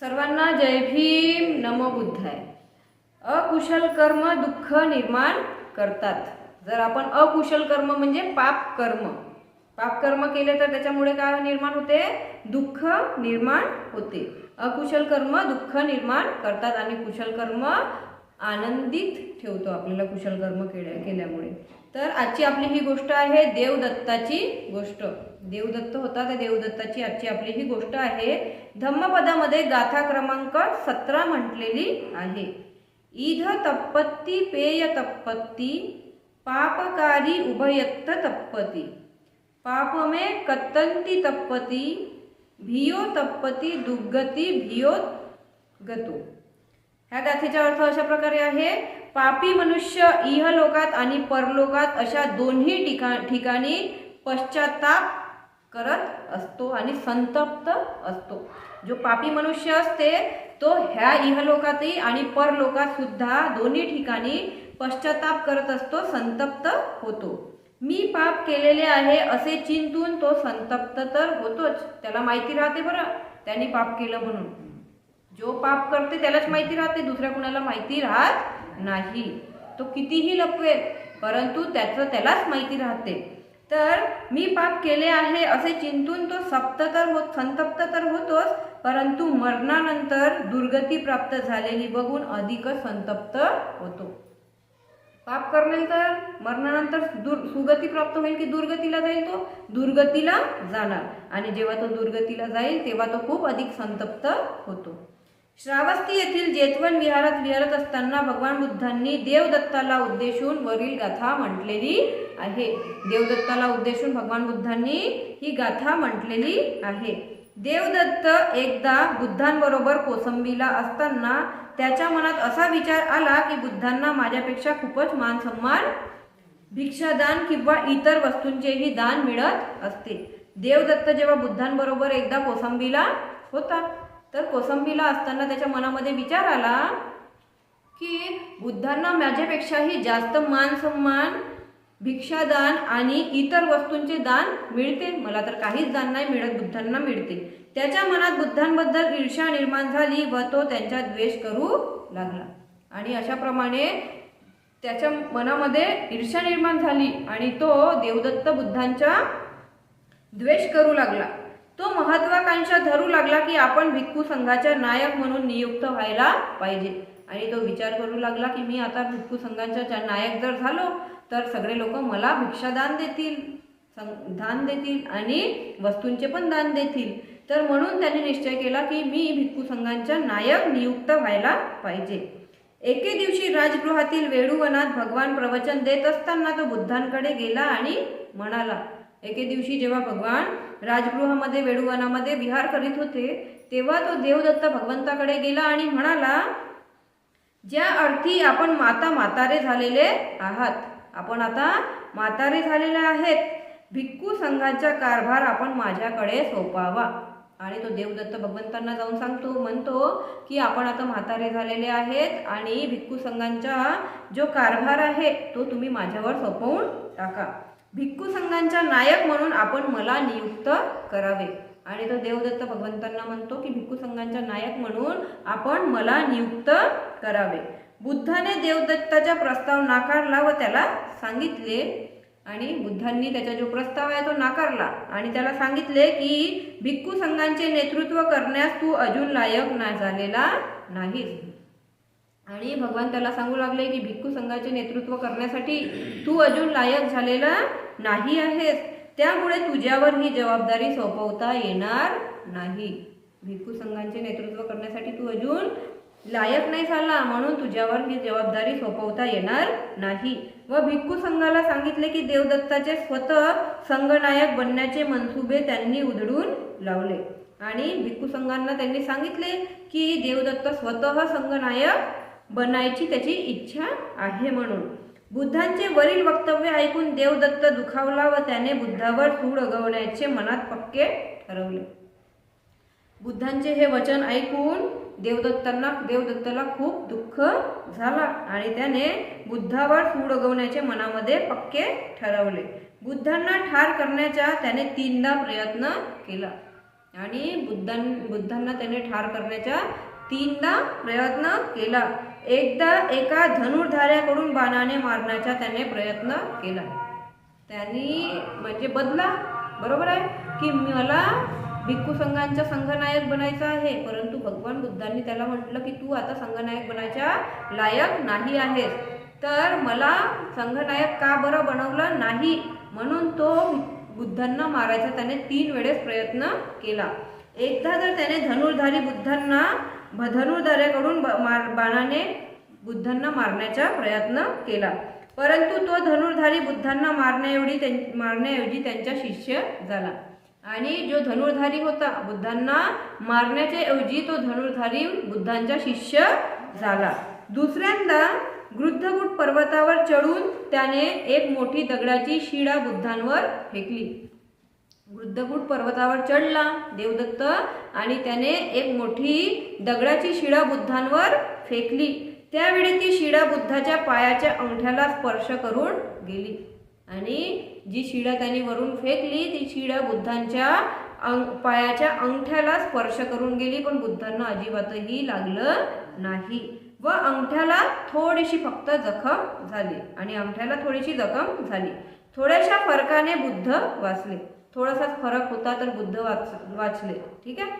सर्वांना जय भीम नमो बुद्धाय. अकुशल कर्म दुःख निर्माण करतात. जर आपण अकुशल कर्म म्हणजे पाप कर्म. पाप कर्म केले तर त्याच्यामुळे काय निर्माण होते? दुःख निर्माण होते. अकुशल कर्म दुःख निर्माण करतात आणि कुशल कर्म आनंदित ठेवतो आपल्याला कुशल कर्म केल्या केल्यामुळे. तर आजची आपली ही गोष्ट आहे देवदत्ताची गोष्ट. देवदत्त होता त्या देवदत्ताची आजची आपली ही गोष्ट आहे धम्मपदामध्ये गाथा क्रमांक सतरा म्हटलेली आहे. इध तप्पत्ती पेय तप्पत्ती पापकारी उभयत्त तप्पती. पापमे कत्तंती तप्पती भियो तप्पती दुर्गती भियो गतो. ह्या गाथेचा अर्थ अशा प्रकारे आहे पापी मनुष्य इहलोकात आणि परलोकात अशा दोन्ही ठिका ठिकाणी पश्चाताप करत असतो आणि संतप्त असतो. जो पापी मनुष्य असते तो ह्या इहलोकातही आणि परलोकात सुद्धा दोन्ही ठिकाणी पश्चाताप करत असतो संतप्त होतो. मी पाप केलेले आहे असे चिंतून तो संतप्त तर होतोच. त्याला माहिती राहते बरं त्यांनी पाप केलं म्हणून. जो पाप करते त्यालाच माहिती राहते दुसऱ्या कुणाला माहिती राहत नाही. तो कितीही लपवेल परंतु त्याचं त्यालाच माहिती राहते. तर मी पाप केले आहे असे चिंतून तो सप्त तर होत संतप्त तर होतोच परंतु मरणानंतर दुर्गती प्राप्त झालेली बघून अधिकच संतप्त होतो. पाप करणे तर मरणानंतर दुर् सुगती प्राप्त होईल की दुर्गतीला जाईल तो? दुर्गतीला जाणार. आणि जेव्हा तो दुर्गतीला जाईल तेव्हा तो खूप अधिक संतप्त होतो. श्रावस्ती येथील जेतवन विहारात विहारत असताना भगवान बुद्धांनी देवदत्ताला उद्देशून वरील गाथा म्हटलेली आहे. देवदत्ताला उद्देशून भगवान बुद्धांनी ही गाथा म्हटलेली आहे. देवदत्त एकदा बुद्धांबरोबर कोसंबीला असताना त्याच्या मनात असा विचार आला की बुद्धांना माझ्यापेक्षा खूपच मान सन्मान भिक्षादान किंवा इतर वस्तूंचेही दान मिळत असते. देवदत्त जेव्हा बुद्धांबरोबर एकदा कोसंबीला होता तर कोसंबीला असताना त्याच्या मनामध्ये विचार आला की बुद्धांना माझ्यापेक्षाही जास्त मान सन्मान भिक्षादान आणि इतर वस्तूंचे दान मिळते. मला तर काहीच दान नाही मिळत बुद्धांना मिळते. त्याच्या मनात बुद्धांबद्दल ईर्ष्या निर्माण झाली व तो त्यांचा द्वेष करू लागला. आणि अशाप्रमाणे त्याच्या मनामध्ये ईर्ष्या निर्माण झाली आणि तो देवदत्त बुद्धांचा द्वेष करू लागला. तो महत्वाकांक्षा धरू लागला की आपण भिक्खू संघाच्या नायक म्हणून नियुक्त व्हायला पाहिजे. आणि तो विचार करू लागला की मी आता भिक्खू संघाचा नायक जर झालो तर सगळे लोक मला भिक्षादान देतील सं दान देतील आणि वस्तूंचे पण दान देतील. तर म्हणून त्यांनी निश्चय केला की मी भिक्खू संघांच्या नायक नियुक्त व्हायला पाहिजे. एके दिवशी राजगृहातील वेळुवनात भगवान प्रवचन देत असताना तो बुद्धांकडे गेला आणि म्हणाला एके दिवशी जेव्हा भगवान राजगृहामध्ये वेडुवनामध्ये विहार करीत होते तेव्हा तो देवदत्त भगवंताकडे गेला आणि म्हणाला ज्या अर्थी आपण माता म्हातारे झालेले आहात आपण आता म्हातारे झालेले आहेत. भिक्खू संघाचा कारभार आपण माझ्याकडे सोपावा. आणि तो देवदत्त भगवंतांना जाऊन सांगतो म्हणतो की आपण आता म्हातारे झालेले आहेत आणि भिक्खू संघांचा जो कारभार आहे तो तुम्ही माझ्यावर सोपवून टाका. भिक्खू संघांचा नायक म्हणून आपण मला नियुक्त करावे. आणि तो देवदत्त भगवंतांना म्हणतो की भिक्खू संघांचा नायक म्हणून आपण मला नियुक्त करावे. बुद्धाने देवदत्ताचा प्रस्ताव नाकारला व त्याला सांगितले आणि बुद्धांनी त्याचा जो प्रस्ताव आहे तो नाकारला आणि त्याला सांगितले की भिक्खू संघांचे नेतृत्व करण्यास तू अजून लायक ना झालेला नाहीस. आणि भगवान त्याला सांगू लागले की भिक्खू संघाचे नेतृत्व करण्यासाठी तू अजून लायक झालेला नाही आहेस. त्यामुळे तुझ्यावर ही जबाबदारी सोपवता येणार नाही. भिक्खू संघांचे नेतृत्व करण्यासाठी तू अजून लायक नाही झाला म्हणून तुझ्यावर ही जबाबदारी सोपवता येणार नाही. व भिक्खू संघाला सांगितले की देवदत्ताचे स्वतः संघनायक बनण्याचे मनसुबे त्यांनी उधळून लावले. आणि भिक्खू संघांना त्यांनी सांगितले की देवदत्त स्वतः संघनायक बनायची त्याची इच्छा आहे म्हणून. बुद्धांचे वरील वक्तव्य ऐकून देवदत्त दुखावला व त्याने बुद्धावर सूड उगवण्याचे मनात पक्के ठरवले. बुद्धांचे हे वचन ऐकून देवदत्तांना देवदत्ताला खूप दुःख झाला आणि त्याने बुद्धावर सूड उगवण्याचे मनामध्ये पक्के ठरवले. बुद्धांना ठार करण्याचा त्याने तीनदा प्रयत्न केला आणि बुद्धां बुद्धांना त्याने ठार करण्याचा तीनदा प्रयत्न केला. एकदा एका धनुर्धाऱ्याकडून बाणाने मारण्याचा त्याने प्रयत्न केला. त्यांनी म्हणजे बदला बरोबर आहे? की मला भिक्खू संघांचा संघनायक बनायचं आहे परंतु भगवान बुद्धांनी त्याला म्हटलं की तू आता संघनायक बनायच्या लायक नाही आहेस. तर मला संघनायक का बरं बनवलं नाही? म्हणून तो बुद्धांना मारायचा त्याने तीन वेळेस प्रयत्न केला. एकदा जर त्याने धनुर्धारी बुद्धांना भ- ब- मार बाणाने बुद्धांना मारण्याचा प्रयत्न केला. परंतु तो धनुर्धारी बुद्धांना मारण्याएवढी त्यां- मारण्याऐवजी त्यांचा शिष्य झाला. आणि जो धनुर्धारी होता बुद्धांना मारण्याच्या ऐवजी तो धनुर्धारी बुद्धांचा शिष्य झाला. दुसऱ्यांदा गृद्धकूट पर्वतावर चढून त्याने एक मोठी दगडाची शिडा बुद्धांवर फेकली. वृद्धकूट पर्वतावर चढला देवदत्त आणि त्याने एक मोठी दगडाची शिडा बुद्धांवर फेकली. त्यावेळी ती शिडा बुद्धाच्या पायाच्या अंगठ्याला स्पर्श करून गेली. आणि जी शिडा त्यांनी वरून फेकली ती शिडा बुद्धांच्या अंग पायाच्या अंगठ्याला स्पर्श करून गेली पण बुद्धांना अजिबातही लागलं नाही व अंगठ्याला थोडीशी फक्त जखम झाली आणि अंगठ्याला थोडीशी जखम झाली. थोड्याशा फरकाने बुद्ध वाचले. थोडासाच फरक होता तर बुद्ध वाच वाचले. ठीक आहे?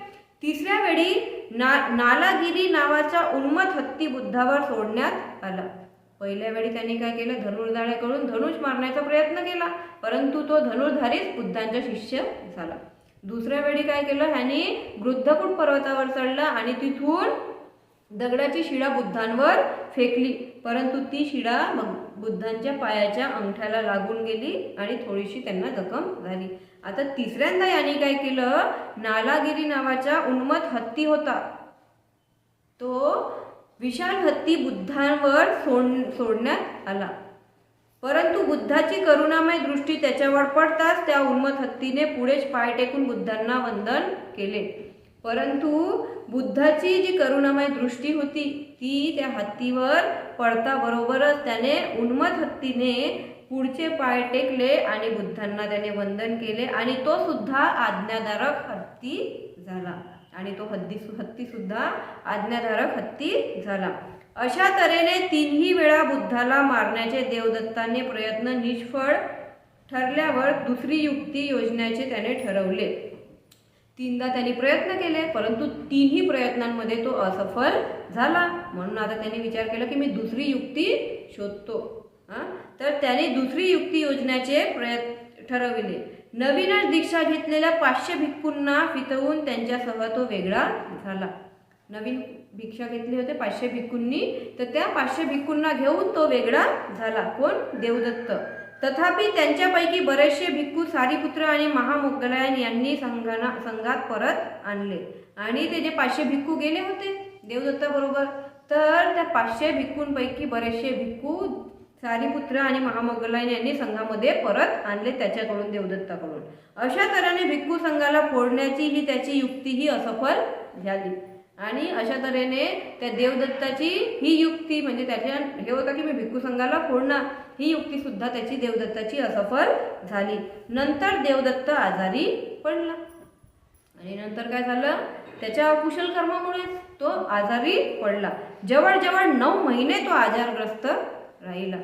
तिसऱ्या वेळी ना नालागिरी नावाच्या उन्मत हत्ती बुद्धावर सोडण्यात आला. पहिल्या वेळी त्यांनी काय केलं? धनुर्धाऱ्याकडून धनुष मारण्याचा प्रयत्न केला. परंतु तो धनुर्धारीच बुद्धांचा शिष्य झाला. दुसऱ्या वेळी काय केलं? ह्यांनी वृद्धकूट पर्वतावर चढला आणि तिथून दगडाची शिडा बुद्धांवर फेकली परंतु ती शिडा मग बुद्धांच्या पायाच्या अंगठ्याला लागून गेली आणि थोडीशी त्यांना जखम झाली. आता तिसऱ्यांदा यांनी काय केलं? नालागिरी नावाचा उन्मत हत्ती होता. तो विशाल हत्ती बुद्धांवर सोड सोडण्यात आला. परंतु बुद्धाची करुणामय दृष्टी त्याच्यावर पडताच त्या उन्मत हत्तीने पुढेच पाय टेकून बुद्धांना वंदन केले. परंतु बुद्धाची जी करुणामय दृष्टी होती ती त्या हत्तीवर पडता बरोबरच त्याने उन्मत हत्तीने पुढचे पाय टेकले आणि बुद्धांना त्याने वंदन केले आणि तो सुद्धा आज्ञाधारक हत्ती झाला. आणि तो हत्ती हत्ती सुद्धा आज्ञाधारक हत्ती झाला. अशा तऱ्हेने तीनही वेळा बुद्धाला मारण्याचे देवदत्ताने प्रयत्न निष्फळ ठरल्यावर दुसरी युक्ती योजण्याचे त्याने ठरवले. तीनदा त्यांनी प्रयत्न केले परंतु तिन्ही प्रयत्नांमध्ये तो असफल झाला. म्हणून आता त्यांनी विचार केला की मी दुसरी युक्ती शोधतो. हा? तर त्याने दुसरी युक्ती योजण्याचे प्रयत्न ठरविले. नवीनच दीक्षा घेतलेल्या पाचशे भिक्खूंना फितवून त्यांच्यासह तो वेगळा झाला. नवीन भिक्षा घेतली होते पाचशे भिक्खूंनी तर त्या पाचशे भिक्खूंना घेऊन तो वेगळा झाला. कोण? देवदत्त. तथापि त्यांच्यापैकी बरेचसे भिक्खू सारीपुत्र आणि महामोगलायन यांनी संघाना संघात परत आणले. आणि ते जे पाचशे भिक्खू गेले होते देवदत्ताबरोबर तर त्या पाचशे भिक्खूंपैकी बरेचसे भिक्खू सारीपुत्र आणि महामोगलायन यांनी संघामध्ये परत आणले त्याच्याकडून देवदत्ताकडून. अशा तऱ्हेने भिक्खू संघाला फोडण्याची ही त्याची युक्ती ही असफल झाली. आणि अशा तऱ्हेने त्या देवदत्ताची ही युक्ती म्हणजे त्याच्या हे होतं की मी भिक्खू संघाला फोडणार ही युक्तीसुद्धा त्याची देवदत्ताची असफल झाली. नंतर देवदत्त आजारी पडला. आणि नंतर काय झालं? त्याच्या अकुशल कर्मामुळे तो आजारी पडला. जवळजवळ नऊ महिने तो आजारग्रस्त राहिला.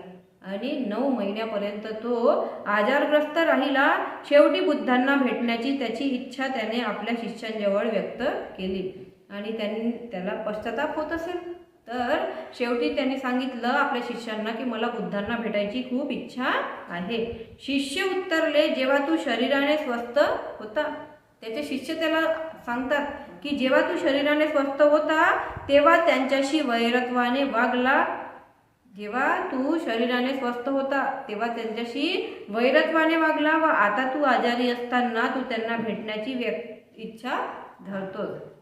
आणि नऊ महिन्यापर्यंत तो आजारग्रस्त राहिला. शेवटी बुद्धांना भेटण्याची त्याची इच्छा त्याने आपल्या शिष्यांजवळ व्यक्त केली. आणि त्यांनी त्याला पश्चाताप होत असेल. तर शेवटी त्यांनी सांगितलं आपल्या शिष्यांना की मला बुद्धांना भेटायची खूप इच्छा आहे. शिष्य उत्तरले जेव्हा तू शरीराने स्वस्थ होता. त्याचे शिष्य त्याला सांगतात की जेव्हा तू शरीराने स्वस्थ होता तेव्हा त्यांच्याशी वैरत्वाने वागला. जेव्हा तू शरीराने स्वस्थ होता तेव्हा त्यांच्याशी वैरत्वाने वागला व आता तू आजारी असताना तू त्यांना भेटण्याची व्यक् इच्छा धरतोस.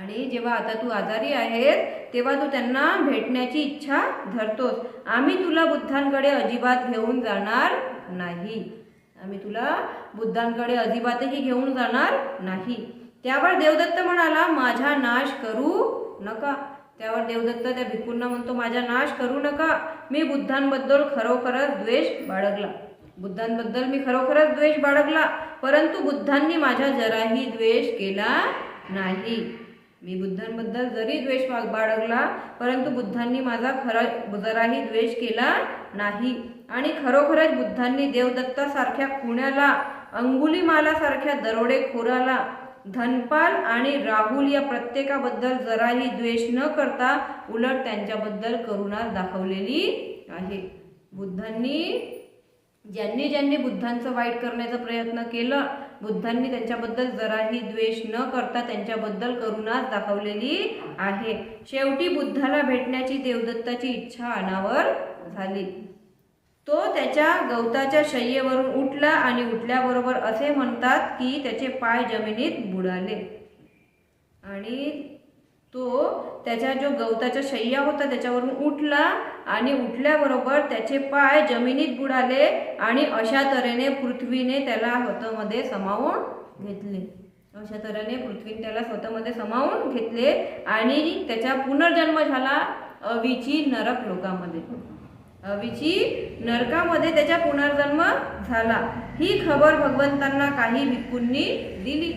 आणि जेव्हा आता तू आजारी आहेस तेव्हा तू त्यांना भेटण्याची इच्छा धरतोस. आम्ही तुला बुद्धांकडे अजिबात घेऊन जाणार नाही. आम्ही तुला बुद्धांकडे अजिबातही घेऊन जाणार नाही. त्यावर देवदत्त म्हणाला माझा नाश करू नका. त्यावर देवदत्त त्या भिक्खूंना म्हणतो माझा नाश करू नका. मी बुद्धांबद्दल खरोखरच द्वेष बाळगला. बुद्धांबद्दल मी खरोखरच द्वेष बाळगला परंतु बुद्धांनी माझ्या जराही द्वेष केला नाही. मी बुद्धांबद्दल जरी द्वेष बाळगला परंतु बुद्धांनी माझा खरा जराही द्वेष केला नाही. आणि खरोखरच बुद्धांनी देवदत्तासारख्या खुण्याला अंगुलीमालासारख्या दरोडेखोराला धनपाल आणि राहुल या प्रत्येकाबद्दल जराही द्वेष न करता उलट त्यांच्याबद्दल करुणा दाखवलेली आहे. बुद्धांनी ज्यांनी ज्यांनी बुद्धांचं वाईट करण्याचा प्रयत्न केला बुद्धांनी त्यांच्याबद्दल जराही द्वेष न करता त्यांच्याबद्दल करुणाच दाखवलेली आहे. शेवटी बुद्धाला भेटण्याची देवदत्ताची इच्छा अनावर झाली. तो त्याच्या गवताच्या शय्येवरून उठला आणि उठल्याबरोबर असे म्हणतात की त्याचे पाय जमिनीत बुडाले. आणि तो त्याच्या जो गवताचा शय्या होता त्याच्यावरून उठला आणि उठल्याबरोबर त्याचे पाय जमिनीत बुडाले आणि अशा तऱ्हेने पृथ्वीने त्याला स्वतःमध्ये समावून घेतले. अशा तऱ्हेने पृथ्वीने त्याला स्वतःमध्ये समावून घेतले आणि त्याचा पुनर्जन्म झाला अविची नरक लोकामध्ये. अविची नरकामध्ये त्याचा पुनर्जन्म झाला. ही खबर भगवंतांना काही भिक्कूंनी दिली.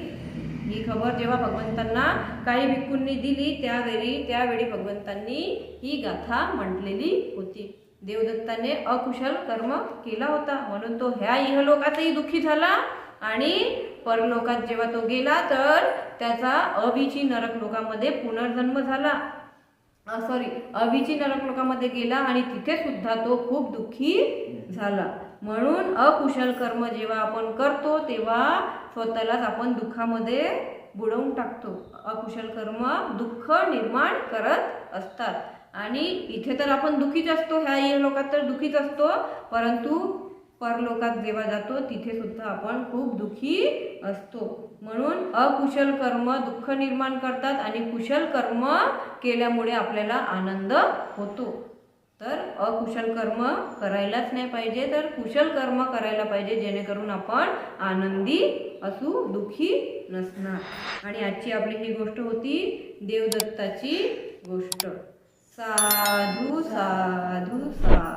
ही खबर जेव्हा भगवंतांना काही भिक्खूंनी दिली त्यावेळी त्यावेळी भगवंतांनी ही गाथा म्हटलेली होती. देवदत्ताने अकुशल कर्म केला होता. म्हणून तो ह्या इहलोकातही दुःखी झाला आणि परलोकात जेव्हा तो गेला तर त्याचा अभिची नरक लोकामध्ये पुनर्जन्म झाला. सॉरी अभिची नरक लोकामध्ये गेला आणि तिथे सुद्धा तो खूप दुःखी झाला. म्हणून अकुशल कर्म जेव्हा आपण करतो तेव्हा स्वतःलाच आपण दुःखामध्ये बुडवून टाकतो. अकुशल कर्म दुःख निर्माण करत असतात. आणि इथे तर आपण दुःखीच असतो ह्या या लोकात तर दुःखीच असतो. परंतु परलोकात जेव्हा जातो तिथे सुद्धा आपण खूप दुःखी असतो. म्हणून अकुशल कर्म दुःख निर्माण करतात आणि कुशल कर्म केल्यामुळे आपल्याला आनंद होतो. तर अकुशल कर्म करायलाच नाही पाहिजे तर कुशल कर्म करायला पाहिजे जेणेकरून आपण आनंदी असू दुःखी नसणार. आणि आजची आपली ही गोष्ट होती देवदत्ताची गोष्ट. साधू साधू साधू.